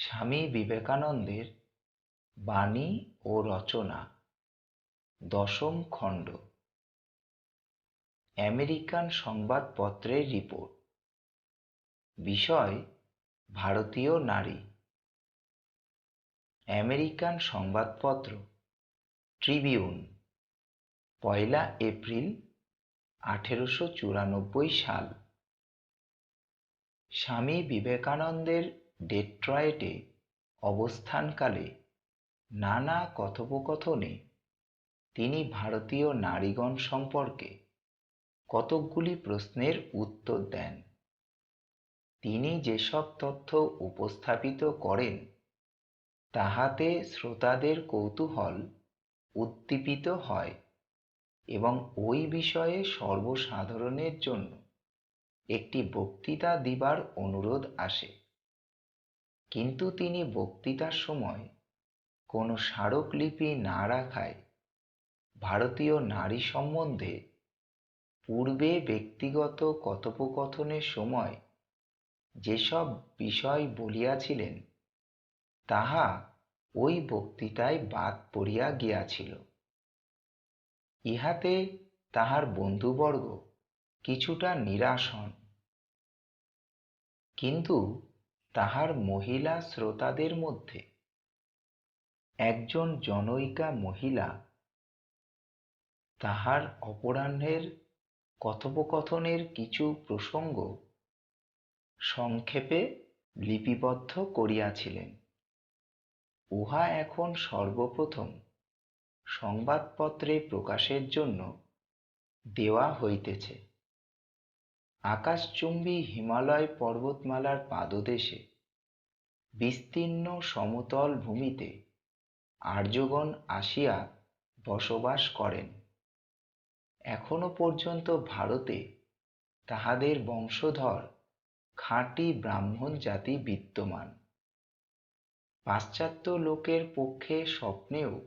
স্বামী বিবেকানন্দের বাণী ও রচনা, দশম খণ্ড। আমেরিকান সংবাদপত্রের রিপোর্ট। বিষয়, ভারতীয় নারী। আমেরিকান সংবাদপত্র, ট্রিবিউন, পয়লা এপ্রিল, আঠেরোশো চুরানব্বই সাল। স্বামী বিবেকানন্দের ডেট্রয়েটে অবস্থানকালে নানা কথোপকথনে তিনি ভারতীয় নারীগণ সম্পর্কে কতকগুলি প্রশ্নের উত্তর দেন। তিনি যেসব তথ্য উপস্থাপিত করেন, তাহাতে শ্রোতাদের কৌতূহল উদ্দীপিত হয় এবং ওই বিষয়ে সর্বসাধারণের জন্য একটি বক্তৃতা দিবার অনুরোধ আসে। কিন্তু তিনি বক্তৃতার সময় কোনো স্মারকলিপি না রাখায় ভারতীয় নারী সম্বন্ধে পূর্বে ব্যক্তিগত কথোপকথনের সময় যেসব বিষয় বলিয়াছিলেন, তাহা ওই বক্তৃতায় বাদ পড়িয়া গিয়াছিল। ইহাতে তাহার বন্ধুবর্গ কিছুটা নিরাশ হন। কিন্তু তাহার মহিলা শ্রোতাদের মধ্যে একজন জনৈকা মহিলা তাহার অপরাহ্নের কথোপকথনের কিছু প্রসঙ্গ সংক্ষেপে লিপিবদ্ধ করিয়াছিলেন। উহা এখন সর্বপ্রথম সংবাদপত্রে প্রকাশের জন্য দেওয়া হইতেছে। আকাশচুম্বী হিমালয় পর্বতমালার পাদদেশে, বিস্তীর্ণ সমতল ভূমিতে আর্যগণ আসিয়া বসবাস করেন। এখনও পর্যন্ত ভারতে তাহাদের বংশধর খাঁটি ব্রাহ্মণ জাতি বিদ্যমান। পাশ্চাত্য লোকের পক্ষে স্বপ্নেও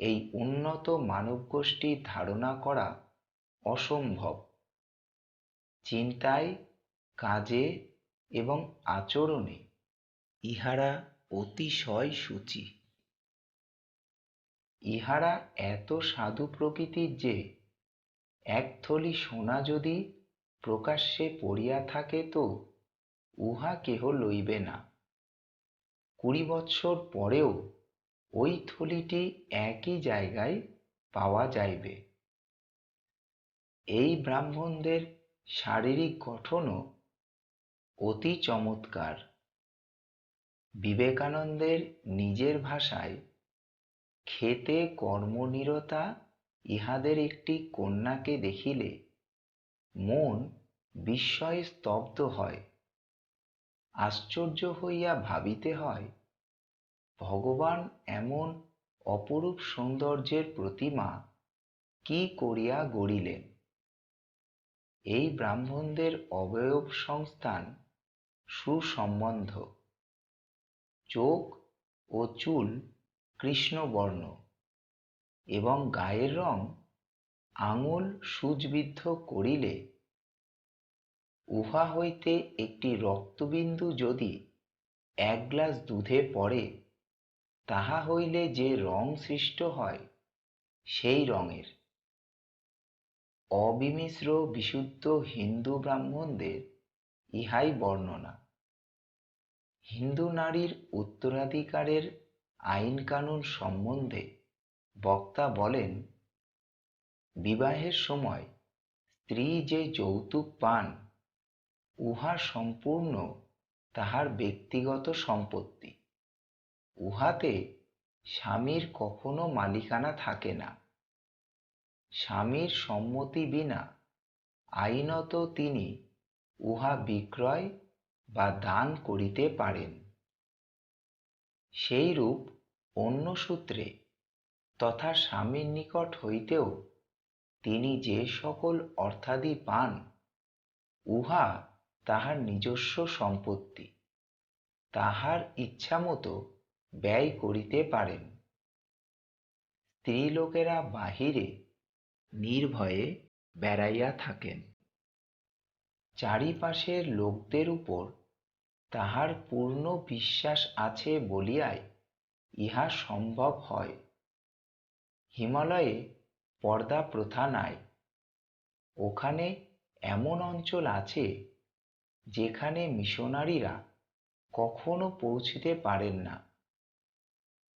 এই উন্নত মানবগোষ্ঠী ধারণা করা অসম্ভব। চিন্তায়, কাজে এবং আচরণে ইহারা অতিশয় সূচি। ইহারা এত সাধু প্রকৃতির যে, এক থলি সোনা যদি প্রকাশ্যে পড়িয়া থাকে তো উহা কেহ লইবে না। কুড়ি বৎসর পরেও ওই থলিটি একই জায়গায় পাওয়া যাইবে। এই ব্রাহ্মণদের শারীরিক গঠনও অতি চমৎকার। বিবেকানন্দের নিজের ভাষায়, খেতে কর্মনিরতা ইহাদের একটি কন্যাকে দেখিলে মন বিস্ময়ে স্তব্ধ হয়। আশ্চর্য হইয়া ভাবিতে হয়, ভগবান এমন অপরূপ সৌন্দর্যের প্রতিমা কি করিয়া গড়িলেন? এই ব্রাহ্মণদের অবয়ব সংস্থান সুসম্বন্ধ। চোখ ও চুল কৃষ্ণবর্ণ এবং গায়ের রং আঙুল সূচবিদ্ধ করিলে উহা হইতে একটি রক্তবিন্দু যদি এক গ্লাস দুধে পড়ে, তাহা হইলে যে রং সৃষ্ট হয়, সেই রঙের। অবিমিশ্র বিশুদ্ধ হিন্দু ব্রাহ্মণদের ইহাই বর্ণনা। হিন্দু নারীর উত্তরাধিকারের আইন কানুন সম্বন্ধে বক্তা বলেন, বিবাহের সময় স্ত্রী যে যৌতুক পান, উহা সম্পূর্ণ তাহার ব্যক্তিগত সম্পত্তি। উহাতে স্বামীর কখনো মালিকানা থাকে না। স্বামীর সম্মতি বিনা আইনত তিনি উহা বিক্রয় বা দান করিতে পারেন। সেইরূপ অন্য সূত্রে তথা স্বামীর নিকট হইতেও তিনি যে সকল অর্থাদি পান, উহা তাহার নিজস্ব সম্পত্তি, তাহার ইচ্ছামতো ব্যয় করিতে পারেন। স্ত্রীলোকেরা বাহিরে নির্ভয়ে বেড়াইয়া থাকেন। চারিপাশের লোকদের উপর তাহার পূর্ণ বিশ্বাস আছে বলিয়াই ইহা সম্ভব হয়। হিমালয়ে পর্দা প্রথা নাই। ওখানে এমন অঞ্চল আছে যেখানে মিশনারিরা কখনো পৌঁছিতে পারেন না।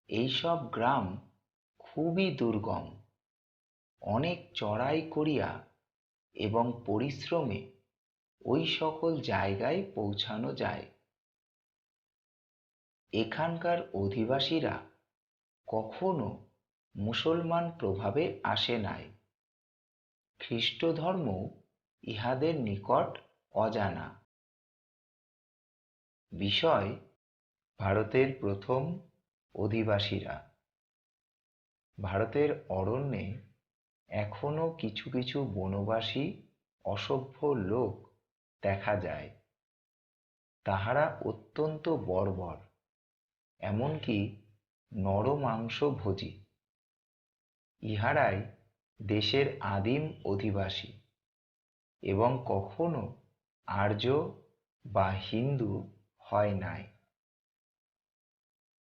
এইসব গ্রাম খুবই দুর্গম। অনেক চড়াই করিয়া এবং পরিশ্রমে ওই সকল জায়গায় পৌঁছানো যায়। এখানকার অধিবাসীরা কখনো মুসলমান প্রভাবে আসে নাই। খ্রিস্ট ধর্ম ইহাদের নিকট অজানা। বিষয় ভারতের প্রথম অধিবাসীরা। ভারতের অরণ্যে এখনও কিছু কিছু বনবাসী অসভ্য লোক দেখা যায়। তাহারা অত্যন্ত বর্বর, এমনকি নরমাংস ভোজী ইহারাই দেশের আদিম অধিবাসী এবং কখনো আর্য বা হিন্দু হয় নাই।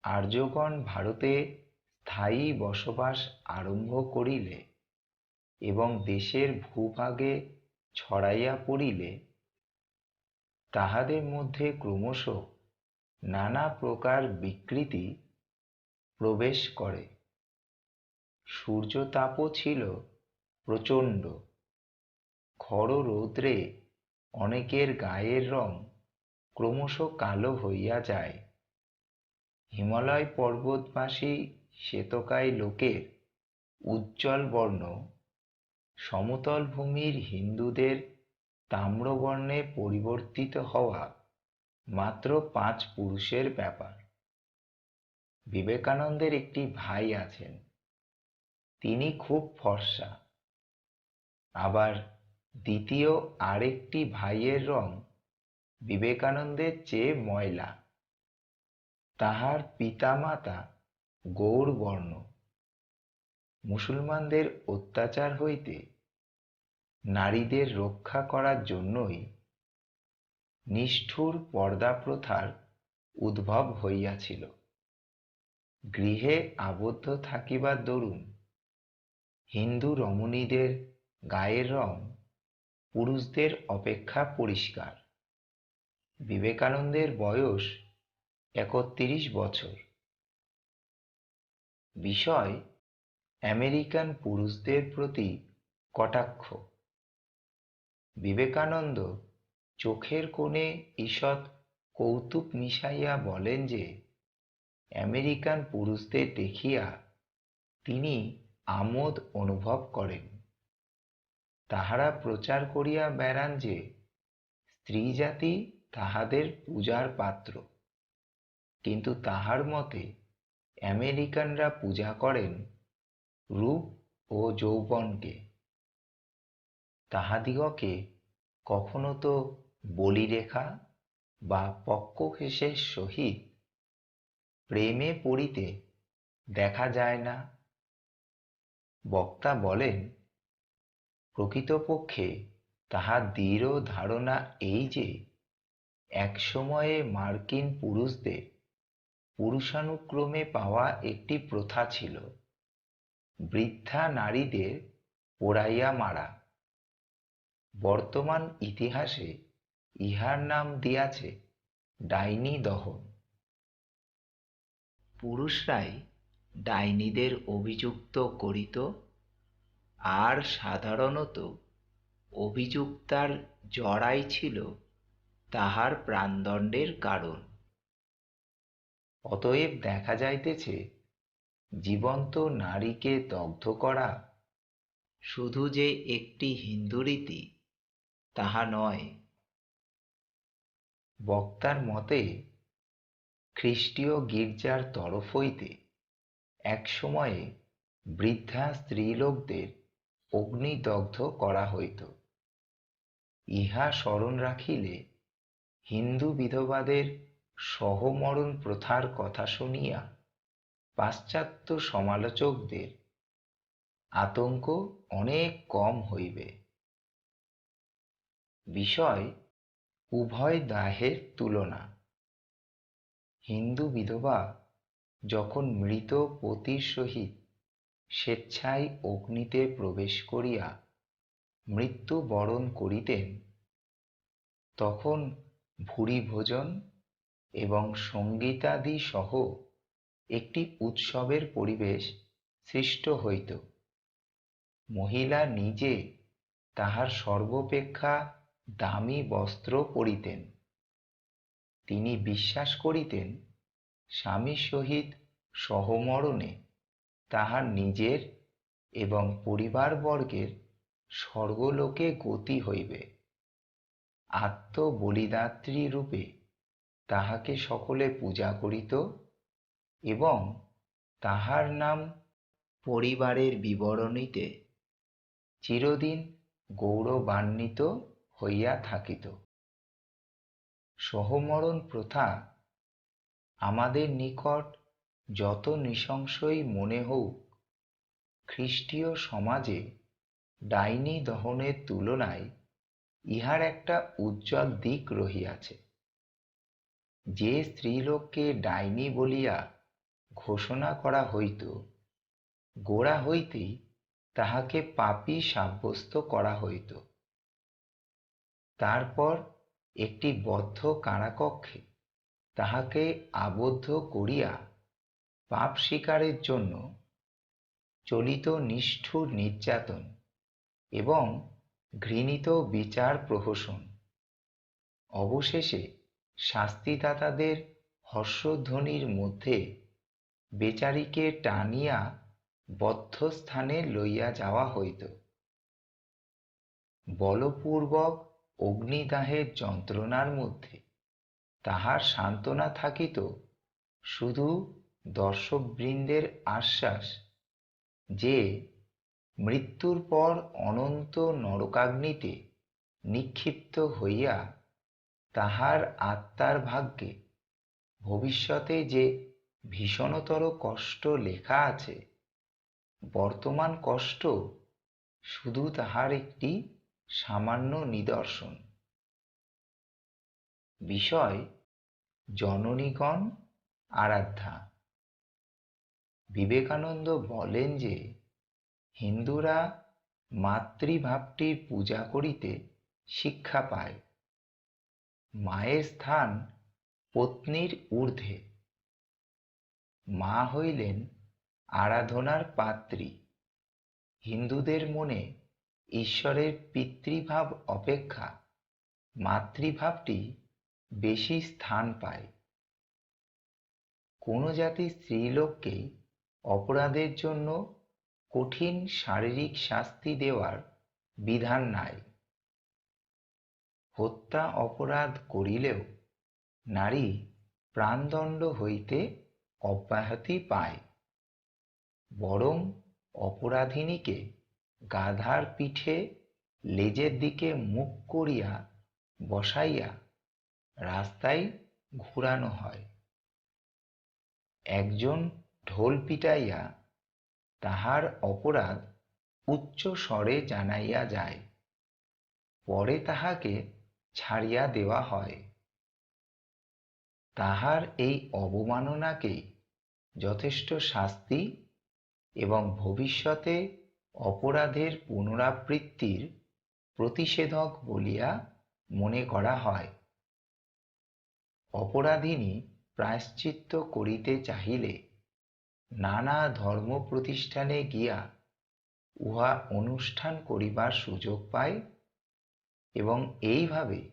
আর্যগণ ভারতে স্থায়ী বসবাস আরম্ভ করিলে এবং দেশের ভূভাগে ছড়াইয়া পড়িলে তাহাদের মধ্যে ক্রমশ নানা প্রকার বিকৃতি প্রবেশ করে। সূর্যতাপও ছিল প্রচণ্ড। খড় রৌদ্রে অনেকের গায়ের রং ক্রমশ কালো হইয়া যায়। হিমালয় পর্বতবাসী শ্বেতকায় লোকের উজ্জ্বল বর্ণ সমতল ভূমির হিন্দুদের তাম্রবর্ণে পরিবর্তিত হওয়া মাত্র পাঁচ পুরুষের ব্যাপার। বিবেকানন্দের একটি ভাই আছেন। তিনি খুব ফর্সা। আবার দ্বিতীয় আরেকটি ভাইয়ের রং বিবেকানন্দের চেয়ে ময়লা। তাহার পিতামাতা গৌরবর্ণ। মুসলমানদের অত্যাচার হইতে নারীদের রক্ষা করার জন্যই নিষ্ঠুর পর্দা প্রথার উদ্ভব হইয়াছিল। গৃহে আবদ্ধ থাকিবার দরুন হিন্দু রমণীদের গায়ের রং পুরুষদের অপেক্ষা পরিষ্কার। বিবেকানন্দের বয়স একত্রিশ বছর। বিষয় আমেরিকান পুরুষদের প্রতি কটাক্ষ। বিবেকানন্দ চোখের কোণে ঈষৎ কৌতুক মিশাইয়া বলেন যে, আমেরিকান পুরুষদের দেখিয়া তিনি আমোদ অনুভব করেন। তাহারা প্রচার করিয়া বেড়ান যে স্ত্রী জাতি তাহাদের পূজার পাত্র। কিন্তু তাহার মতে আমেরিকানরা পূজা করেন রূপ ও যৌবনকে। তাহাদিগকে কখনো তো বলিরেখা বা পক্কঘেষের সহিত প্রেমে পড়িতে দেখা যায় না। বক্তা বলেন, প্রকৃতপক্ষে তাহার দৃঢ় ধারণা এই যে, এক সময়ে মার্কিন পুরুষদের পুরুষানুক্রমে পাওয়া একটি প্রথা ছিল। বৃদ্ধা নারীদের পোড়াইয়া মারা। বর্তমান ইতিহাসে ইহার নাম দিয়াছে ডাইনি দহন। পুরুষরাই ডাইনিদের অভিযুক্ত করিত আর সাধারণত অভিযুক্তার জড়াই ছিল তাহার প্রাণদণ্ডের কারণ। অতএব দেখা যাইতেছে জীবন্ত নারীকে দগ্ধ করা শুধু যে একটি হিন্দু রীতি, তাহা নয়। বক্তার মতে, খ্রিস্টীয় গির্জার তরফ হইতে এক সময়ে বৃদ্ধা স্ত্রীলোকদের অগ্নিদগ্ধ করা হইত। ইহা স্মরণ রাখিলে হিন্দু বিধবাদের সহমরণ প্রথার কথা শুনিয়া পাশ্চাত্য সমালোচকদের আতঙ্ক অনেক কম হইবে। বিষয় উভয় দাহের তুলনা। হিন্দু বিধবা যখন মৃত পতির সহিত স্বেচ্ছায় অগ্নিতে প্রবেশ করিয়া মৃত্যু বরণ করিতেন, তখন ভুরি ভোজন এবং সঙ্গীতাদি সহ একটি উৎসবের পরিবেশ সৃষ্ট হইত। মহিলা নিজে তাহার সর্বপেক্ষা দামি বস্ত্র পরিতেন। তিনি বিশ্বাস করিতেন স্বামীর সহিত সহমরণে তাহার নিজের এবং পরিবারবর্গের স্বর্গলোকে গতি হইবে। আত্মবলিদাত্রী রূপে তাহাকে সকলে পূজা করিত। এবং তাহার নাম পরিবারের বিবরণীতে চিরদিন গৌরবান্বিত হইয়া থাকিত। সহমরণ প্রথা আমাদের নিকট যত নৃশংসই মনে হোক খ্রিস্টীয় সমাজে ডাইনি দহনের তুলনায় ইহার একটা উজ্জ্বল দিক রহিয়াছে। যে স্ত্রীলোককে ডাইনি বলিয়া ঘোষণা করা হইত, গোড়া হইতেই তাহাকে পাপী সাব্যস্ত করা হইত। তারপর একটি বদ্ধ কারাকক্ষে তাহাকে আবদ্ধ করিয়া পাপ শিকারের জন্য চলিত নিষ্ঠুর নির্যাতন এবং ঘৃণিত বিচার প্রহসন। অবশেষে শাস্তিদাতাদের হর্ষধ্বনির মধ্যে বেচারিকে টানিয়া বদ্ধ স্থানে লইয়া যাওয়া হইত। বলপূর্বক অগ্নিদাহের যন্ত্রণার মধ্যে তাহার সান্ত্বনা থাকিত শুধু দর্শকবৃন্দের আশ্বাস যে মৃত্যুর পর অনন্ত নরকাগ্নিতে নিক্ষিপ্ত হইয়া তাহার আত্মার ভাগ্যে ভবিষ্যতে যে ভীষণতর কষ্ট লেখা আছে। বর্তমান কষ্ট শুধু তাহার একটি সামান্য নিদর্শন। বিষয় জননীগণ আরাধ্যা। বিবেকানন্দ বলেন যে, হিন্দুরা মাতৃভাবটির পূজা করিতে শিক্ষা পায়। মায়ের স্থান পত্নীর ঊর্ধ্বে। মা হইলেন আরাধনার পাত্রী। হিন্দুদের মনে ঈশ্বরের পিতৃভাব অপেক্ষা, মাতৃভাবটি বেশি স্থান পায়। কোনো জাতি স্ত্রীলোককেই অপরাধের জন্য কঠিন শারীরিক শাস্তি দেওয়ার বিধান নাই। হত্যা অপরাধ করিলেও নারী প্রাণদণ্ড হইতে অব্যাহতি পায়। বরং অপরাধিনীকে গাধার পিঠে লেজের দিকে মুখ করিয়া বসাইয়া রাস্তায় ঘুরানো হয়। একজন ঢোল পিটাইয়া তাহার অপরাধ উচ্চ স্বরে জানাইয়া যায়। পরে তাহাকে ছাড়িয়া দেওয়া হয়। তাহার এই অবমাননাকে যথেষ্ট শাস্তি এবং ভবিষ্যতে অপরাধের পুনরাবৃত্তির প্রতিষেধক বলিয়া মনে করা হয়। অপরাধিনী প্রায়শ্চিত্ত করিতে চাহিলে নানা ধর্ম প্রতিষ্ঠানে গিয়া উহা অনুষ্ঠান করিবার সুযোগ পায় এবং এইভাবে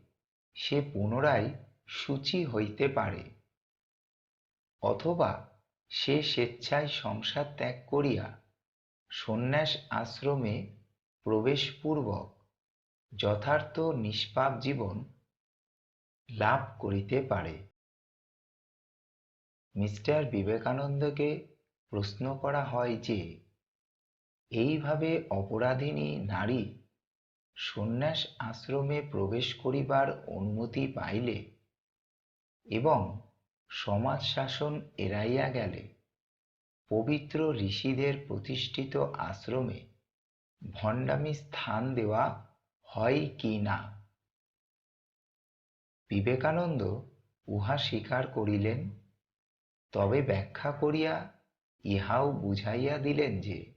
সে পুনরায় সূচি হইতে পারে। অথবা সে স্বেচ্ছায় সংসার ত্যাগ করিয়া সন্ন্যাস আশ্রমে প্রবেশপূর্বক যথার্থ নিষ্পাপ জীবন লাভ করিতে পারে। মিস্টার বিবেকানন্দকে প্রশ্ন করা হয় যে, এইভাবে অপরাধিনী নারী সন্ন্যাস আশ্রমে প্রবেশ করিবার অনুমতি পাইলে এবং সমাজ শাসন এড়াইয়া গেলে পবিত্র ঋষিদের প্রতিষ্ঠিত আশ্রমে ভণ্ডামি স্থান দেওয়া হয় কি না? বিবেকানন্দ উহা স্বীকার করিলেন, তবে ব্যাখ্যা করিয়া ইহাও বুঝাইয়া দিলেন যে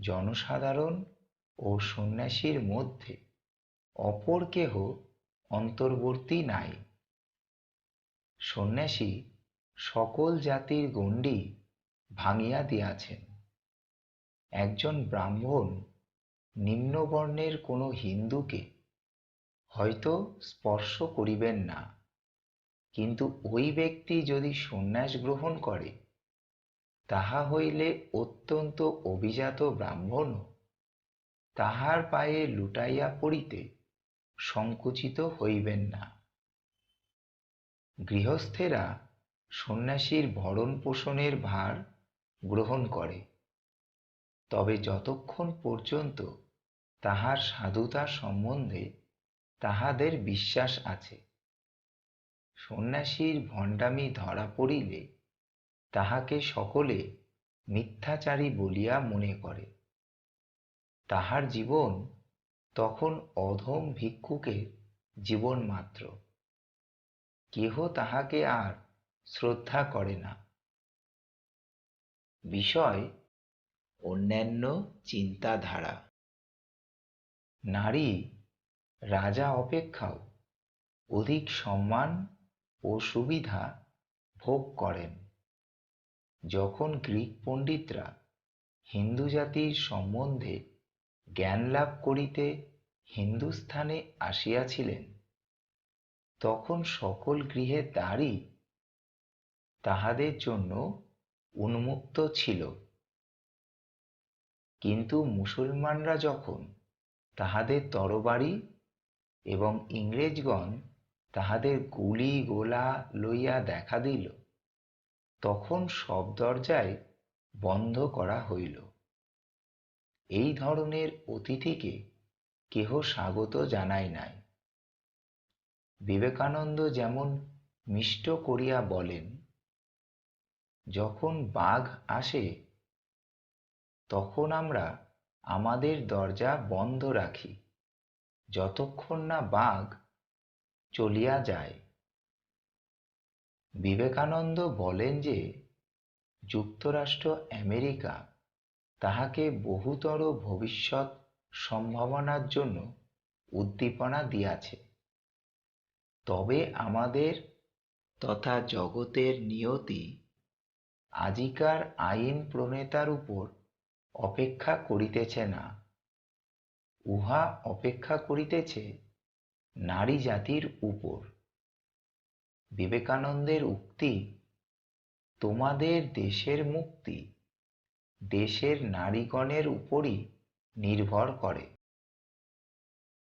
জনসাধারণ ও সন্ন্যাসীর মধ্যে অপর কেহ অন্তর্বর্তী নাই। সন্ন্যাসী সকল জাতির গণ্ডি ভাঙিয়া দিয়াছেন। একজন ব্রাহ্মণ নিম্নবর্ণের কোনো হিন্দুকে হয়তো স্পর্শ করিবেন না, কিন্তু ওই ব্যক্তি যদি সন্ন্যাস গ্রহণ করে, তাহা হইলে অত্যন্ত অভিজাত ব্রাহ্মণ তাহার পায়ে লুটাইয়া পড়িতে সংকুচিত হইবেন না। গৃহস্থেরা সন্ন্যাসীর ভরণ পোষণের ভার গ্রহণ করে। তবে যতক্ষণ পর্যন্ত তাহার সাধুতা সম্বন্ধে তাহাদের বিশ্বাস আছে, সন্ন্যাসীর ভণ্ডামি ধরা পড়িলে তাহাকে সকলে মিথ্যাচারী বলিয়া মনে করে। তাহার জীবন তখন অধম ভিক্ষুকের জীবন মাত্র কেহ তাহাকে আর শ্রদ্ধা করে না। বিষয়, অন্যান্য চিন্তাধারা। নারী, রাজা অপেক্ষাও অধিক সম্মান ও সুবিধা ভোগ করেন। যখন গ্রিক পণ্ডিতরা হিন্দু জাতির সম্বন্ধে জ্ঞান লাভ করিতে হিন্দুস্থানে আসিয়াছিলেন তখন সকল গৃহের দ্বারই তাহাদের জন্য উন্মুক্ত ছিল। কিন্তু মুসলমানরা যখন তাহাদের তরবারি এবং ইংরেজগণ তাহাদের গুলি গোলা লইয়া দেখা দিল, তখন সব দরজায় বন্ধ করা হইল। এই ধরনের অতিথিকে কেহ স্বাগত জানায় নাই। বিবেকানন্দ যেমন মিষ্ট করিয়া বলেন, যখন বাঘ আসে, তখন আমরা আমাদের দরজা বন্ধ রাখি, যতক্ষণ না বাঘ চলিয়া যায়। বিবেকানন্দ বলেন যে, যুক্তরাষ্ট্র আমেরিকা তাহাকে বহুতর ভবিষ্যৎ সম্ভাবনার জন্য উদ্দীপনা দিয়াছে। তবে আমাদের তথা জগতের নিয়তি আজিকার আইন প্রণেতার উপর অপেক্ষা করিতেছে না। উহা অপেক্ষা করিতেছে নারী জাতির উপর। বিবেকানন্দের উক্তি, তোমাদের দেশের মুক্তি দেশের নারীগণের উপরই নির্ভর করে।